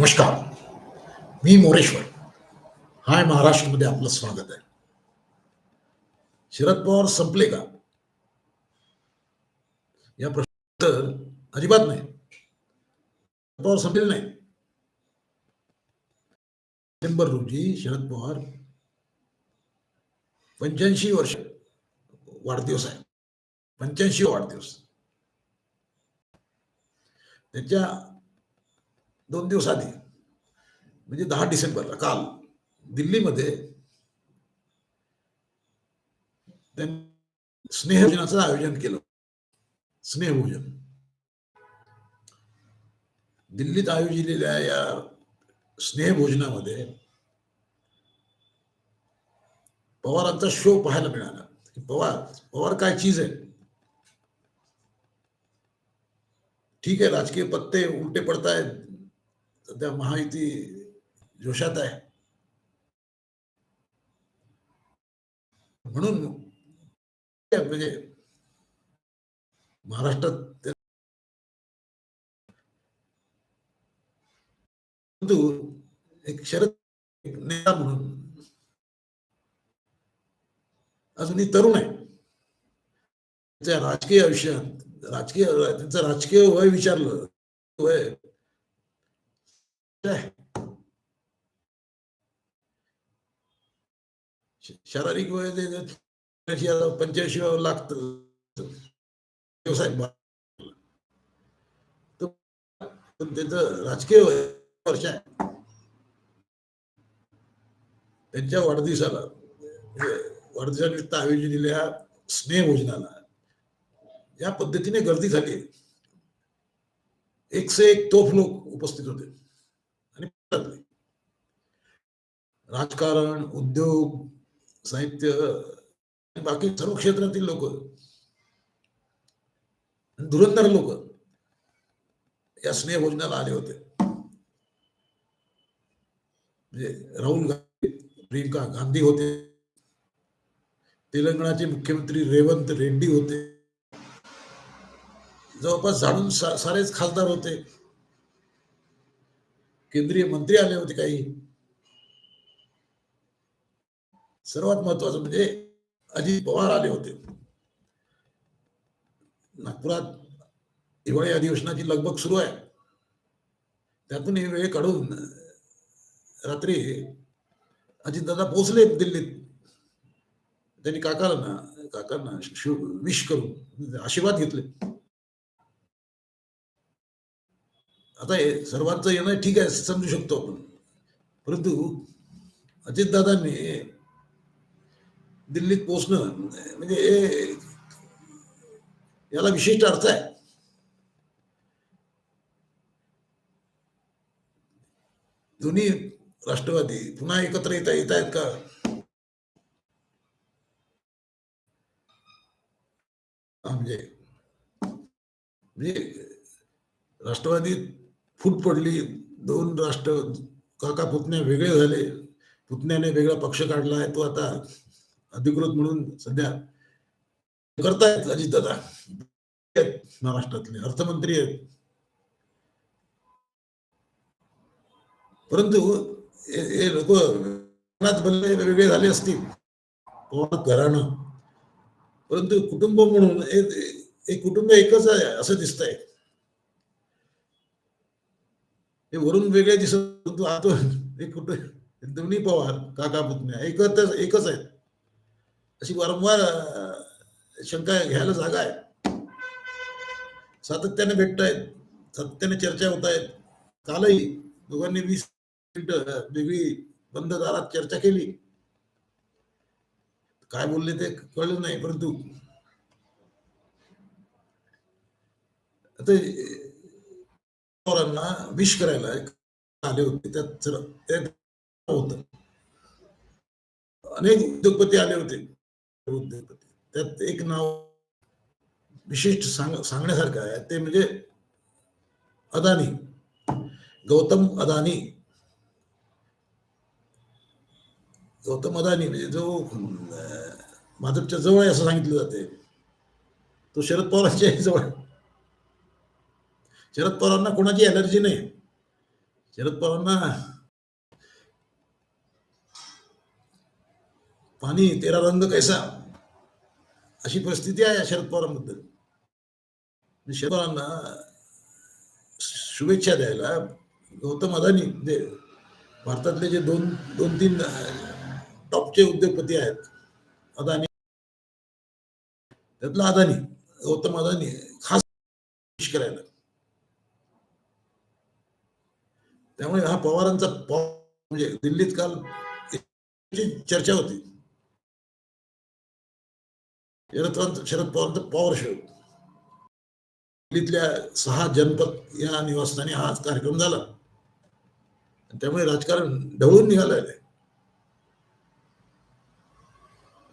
नमस्कार. मी मोरेश्वर. हाय महाराष्ट्रमध्ये आपलं स्वागत आहे. शरद पवार संपले का? या प्रश्न तर अजिबात नाही. शरद पवार संपले नाही. डिसेंबर रोजी शरद पवार पंच्याऐंशी वर्ष वाढदिवस आहे. पंच्याऐंशी वाढदिवस. त्याच्या दोन दिवस आधी, म्हणजे दहा डिसेंबरला काल दिल्लीमध्ये त्यांनी स्नेहभोजनाचं आयोजन केलं स्नेहभोजन. दिल्लीत आयोजिलेल्या या स्नेहभोजनामध्ये पवारांचा शो पाहायला मिळाला. पवार पवार काय चीज़ आहे? ठीक आहे, राजकीय पत्ते उलटे पडतायत. सध्या महायुती जोशात आहे. म्हणून म्हणजे महाराष्ट्रात परंतु एक शरद एक नेता म्हणून अजूनही तरुण आहे. त्याच्या राजकीय आयुष्यात राजकीय त्यांचं राजकीय वय विचारलं वय शारीरिक वय पंच्याऐंशी लागत व्यवसाय पण त्याचं राजकीय वय वर्ष आहे त्यांच्या वाढदिवसाला वाढदिवसानिमित्त आयोजित दिलेल्या स्नेहभोजनाला या पद्धतीने गर्दी झाली एक से एक तोफ लोक उपस्थित होते राजकारण उद्योग साहित्य बाकी सर्व क्षेत्रातील लोक धुरंधर लोक या स्नेहभोजनाला आले होते. म्हणजे राहुल गांधी प्रियंका गांधी होते. तेलंगणाचे मुख्यमंत्री रेवंत रेड्डी होते. जवळपास झाडून सा- सारेच खासदार होते. केंद्रीय मंत्री आले होते काही सर्वात महत्वाचं म्हणजे अजित पवार आले होते. नागपुरात हिवाळी अधिवेशनाची लगबग सुरू आहे. त्यातून हे वेळ काढून रात्री अजितदादा पोहोचले दिल्लीत. त्यांनी काकांना काकांना विश करून आशीर्वाद घेतले. आता हे सर्वांचं येणं ठीक आहे समजू शकतो आपण. परंतु अजितदादांनी दिल्लीत पोचणं म्हणजे हे- याला विशिष्ट अर्थ आहे. दोन्ही राष्ट्रवादी पुन्हा एकत्र येता येत आहेत का? म्हणजे म्हणजे राष्ट्रवादीत फूट पडली दोन राष्ट्र काका पुतण्या वेगळे झाले. पुतण्याने वेगळा पक्ष काढला आहे तो आता अधिकृत म्हणून सध्या करतायत अजितदादा दादा. महाराष्ट्रातले अर्थमंत्री आहेत. परंतु हे लोक बनले वेगळे झाले असतील. पवार घराणं. परंतु कुटुंब म्हणून हे- हे कुटुंब एकच आहे असं दिसतंय. हे वरून वेगळे दिसत परंतु आतून हे कुठे? दोन्ही पवार काका पुतण्या एकच एकच आहेत. अशी वारंवार शंका घ्यायला जागा आहे. सातत्याने भेटत आहेत सातत्याने चर्चा होत आहेत कालही दोघांनी वीस मिनिट वेगळी बंद दारात चर्चा केली. काय बोलले ते कळलं नाही परंतु आता पोरांना विश करायला एक आले होते. त्यात होत. अनेक उद्योगपती आले होते. उद्योगपती. त्यात एक नाव विशिष्ट सांग सांगण्यासारखं आहे. ते म्हणजे अदानी. गौतम अदानी. गौतम अदानी म्हणजे जो भाजपच्या जवळ आहे असं सांगितलं जाते. तो शरद पवारांच्या जवळ शरद पवारांना कोणाची एलर्जी नाही. शरद पवारांना पाणी तेरा रंग कैसा? अशी परिस्थिती आहे शरद पवारांबद्दल. शरद पवारांना शुभेच्छा द्यायला गौतम अदानी भारतातले जे दोन दोन तीन टॉपचे उद्योगपती आहेत अदानी त्यातला अदानी गौतम अदानी खास करायला. त्यामुळे हा पवारांचा म्हणजे दिल्लीत काल चर्चा होती. शरद पवार शरद पवारांचा पॉवर शो दिल्लीतल्या सहा जनपद या निवासस्थानी हा कार्यक्रम झाला. त्यामुळे राजकारण ढवळून निघालं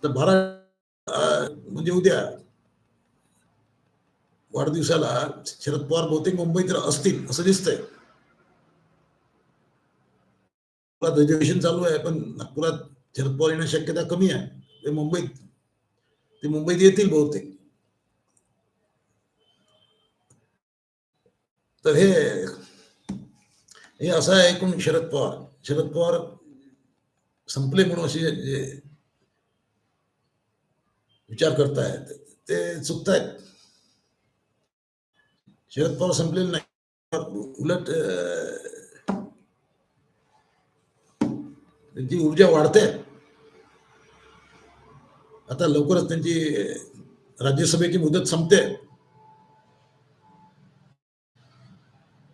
तर बारा म्हणजे उद्या वाढदिवसाला शरद पवार बहुतेक मुंबईत असतील असं दिसतंय. नागपुरात अधिवेशन चालू आहे पण नागपुरात शरद पवार येण्याची शक्यता कमी आहे. ते मुंबईत ते मुंबईत येतील बहुतेक. तर हे हे असं आहे एकूण शरद पवार. शरद पवार संपले म्हणून असे जे विचार करतायत ते चुकतायत. शरद पवार संपलेले नाही उलट त्यांची ऊर्जा वाढते. आता लवकरच त्यांची राज्यसभेची मुदत संपते.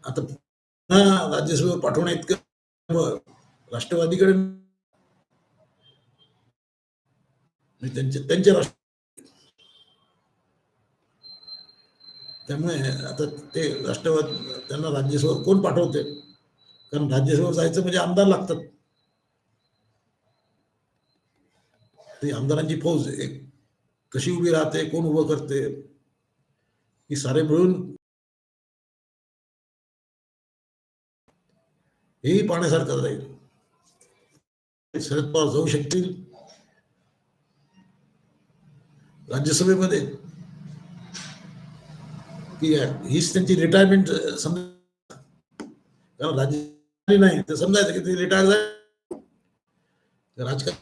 आता पुन्हा राज्यसभेवर पाठवण्या इतकं राष्ट्रवादीकडे त्यांचे त्यांचे राष्ट्र त्यामुळे आता ते राष्ट्रवाद त्यांना राज्यसभेवर कोण पाठवते? कारण राज्यसभेवर जायचं म्हणजे आमदार लागतात. ती आमदारांची फौज एक कशी उभी राहते, कोण उभं करते, ही सारे मिळून हेही पाहण्यासारखं राहील. शरद पवार जाऊ शकतील. राज्यसभेमध्ये हीच त्यांची रिटायरमेंट समजा. राज्य नाही, तर समजायचं की ते रिटायर झाले. राजकारण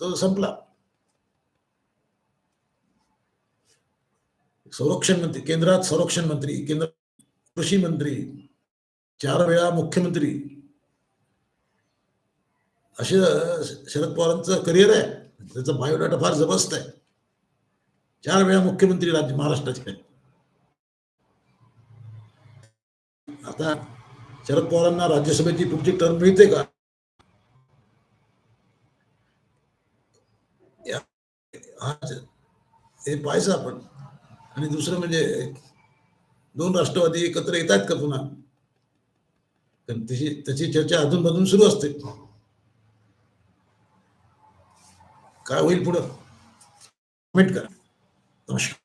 तो संपला. संरक्षण मंत्री केंद्रात संरक्षण मंत्री केंद्र कृषी मंत्री चार वेळा मुख्यमंत्री. असे शरद पवारांचं करिअर आहे. त्याचा बायोडाटा फार जबरदस्त आहे. चार वेळा मुख्यमंत्री राज्य महाराष्ट्राचे आता शरद पवारांना राज्यसभेची पुढची टर्म मिळते का? आज हे पाहायचं आपण. आणि दुसरं म्हणजे दोन राष्ट्रवादी एकत्र येत आहेत का पुन्हा? कारण त्याची त्याची चर्चा अधूनमधून सुरू असते. काय होईल पुढं? कमेंट करा. नमस्कार.